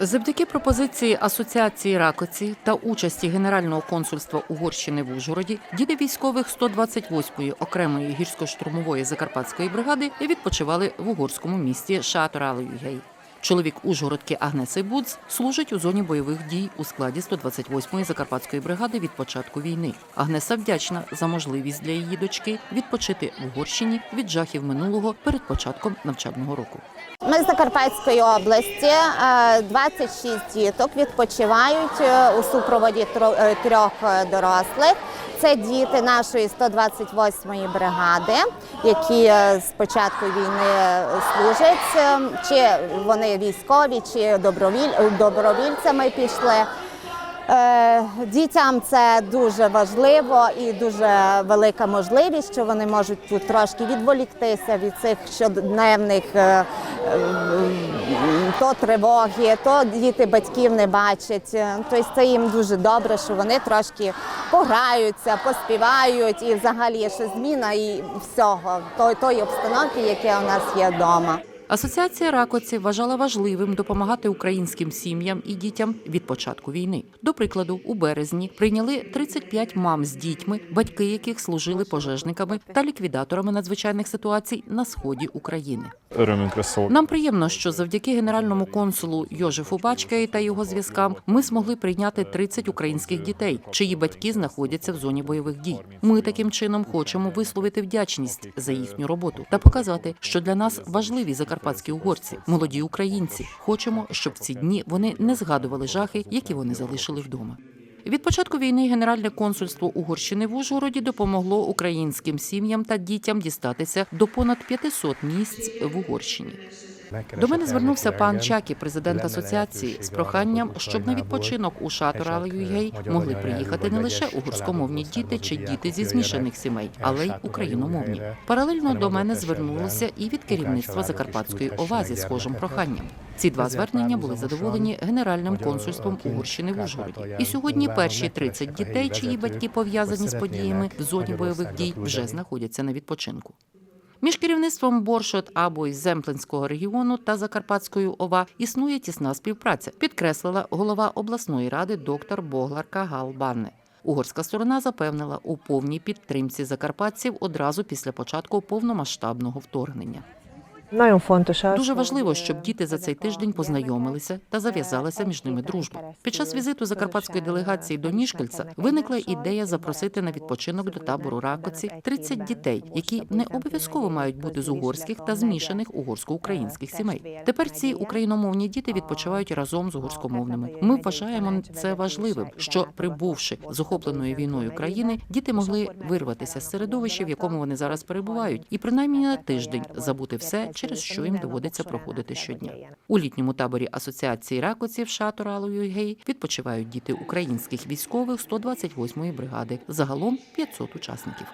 Завдяки пропозиції Асоціації Ракоці та участі Генерального консульства Угорщини в Ужгороді діти військових 128-ї окремої гірсько-штурмової закарпатської бригади відпочивали в угорському місті Шаторалюгей. Чоловік Ужгородки Агнеси Будз служить у зоні бойових дій у складі 128-ї закарпатської бригади від початку війни. Агнеса вдячна за можливість для її дочки відпочити в Угорщині від жахів минулого перед початком навчального року. Ми з Закарпатської області. е, 26 діток відпочивають е, у супроводі е, трьох е, дорослих. Це діти нашої 128-ї бригади, які е, з початку війни е, служать, е, чи вони військові, чи добровіль, добровільцями пішли. Дітям це дуже важливо і дуже велика можливість, що вони можуть тут трошки відволіктися від цих щоденних то тривоги, то діти батьків не бачать. Тобто це їм дуже добре, що вони трошки пограються, поспівають і взагалі є ще зміна і всього тої, обстановки, яке у нас є вдома. Асоціація Ракоці вважала важливим допомагати українським сім'ям і дітям від початку війни. До прикладу, у березні прийняли 35 мам з дітьми, батьки яких служили пожежниками та ліквідаторами надзвичайних ситуацій на сході України. Нам приємно, що завдяки генеральному консулу Йожефу Бачкеї та його зв'язкам ми змогли прийняти 30 українських дітей, чиї батьки знаходяться в зоні бойових дій. Ми таким чином хочемо висловити вдячність за їхню роботу та показати, що для нас важливі закарпатські угорці, молоді українці. Хочемо, щоб в ці дні вони не згадували жахи, які вони залишили вдома. Від початку війни Генеральне консульство Угорщини в Ужгороді допомогло українським сім'ям та дітям дістатися до понад 500 місць в Угорщині. До мене звернувся пан Чакі, президент асоціації, з проханням, щоб на відпочинок у шатор Югей могли приїхати не лише угорськомовні діти чи діти зі змішаних сімей, але й україномовні. Паралельно до мене звернулося і від керівництва Закарпатської ОВА зі схожим проханням. Ці два звернення були задоволені Генеральним консульством Угорщини в Ужгороді. І сьогодні перші 30 дітей, чиї батьки пов'язані з подіями в зоні бойових дій, вже знаходяться на відпочинку. Між керівництвом Боршот або із Земплинського регіону та Закарпатською ОВА існує тісна співпраця, підкреслила голова обласної ради доктор Богларка Галбанне. Угорська сторона запевнила у повній підтримці закарпатців одразу після початку повномасштабного вторгнення. Дуже важливо, щоб діти за цей тиждень познайомилися та зав'язалася між ними дружба. Під час візиту закарпатської делегації до Нішкельця виникла ідея запросити на відпочинок до табору Ракоці 30 дітей, які не обов'язково мають бути з угорських та змішаних угорсько-українських сімей. Тепер ці україномовні діти відпочивають разом з угорськомовними. Ми вважаємо це важливим, що прибувши з охопленої війною країни, діти могли вирватися з середовища, в якому вони зараз перебувають, і принаймні на тиждень забути все, через що їм доводиться проходити щодня. У літньому таборі асоціації ракоців Шатуралою гей відпочивають діти українських військових 128-ї бригади. Загалом 500 учасників.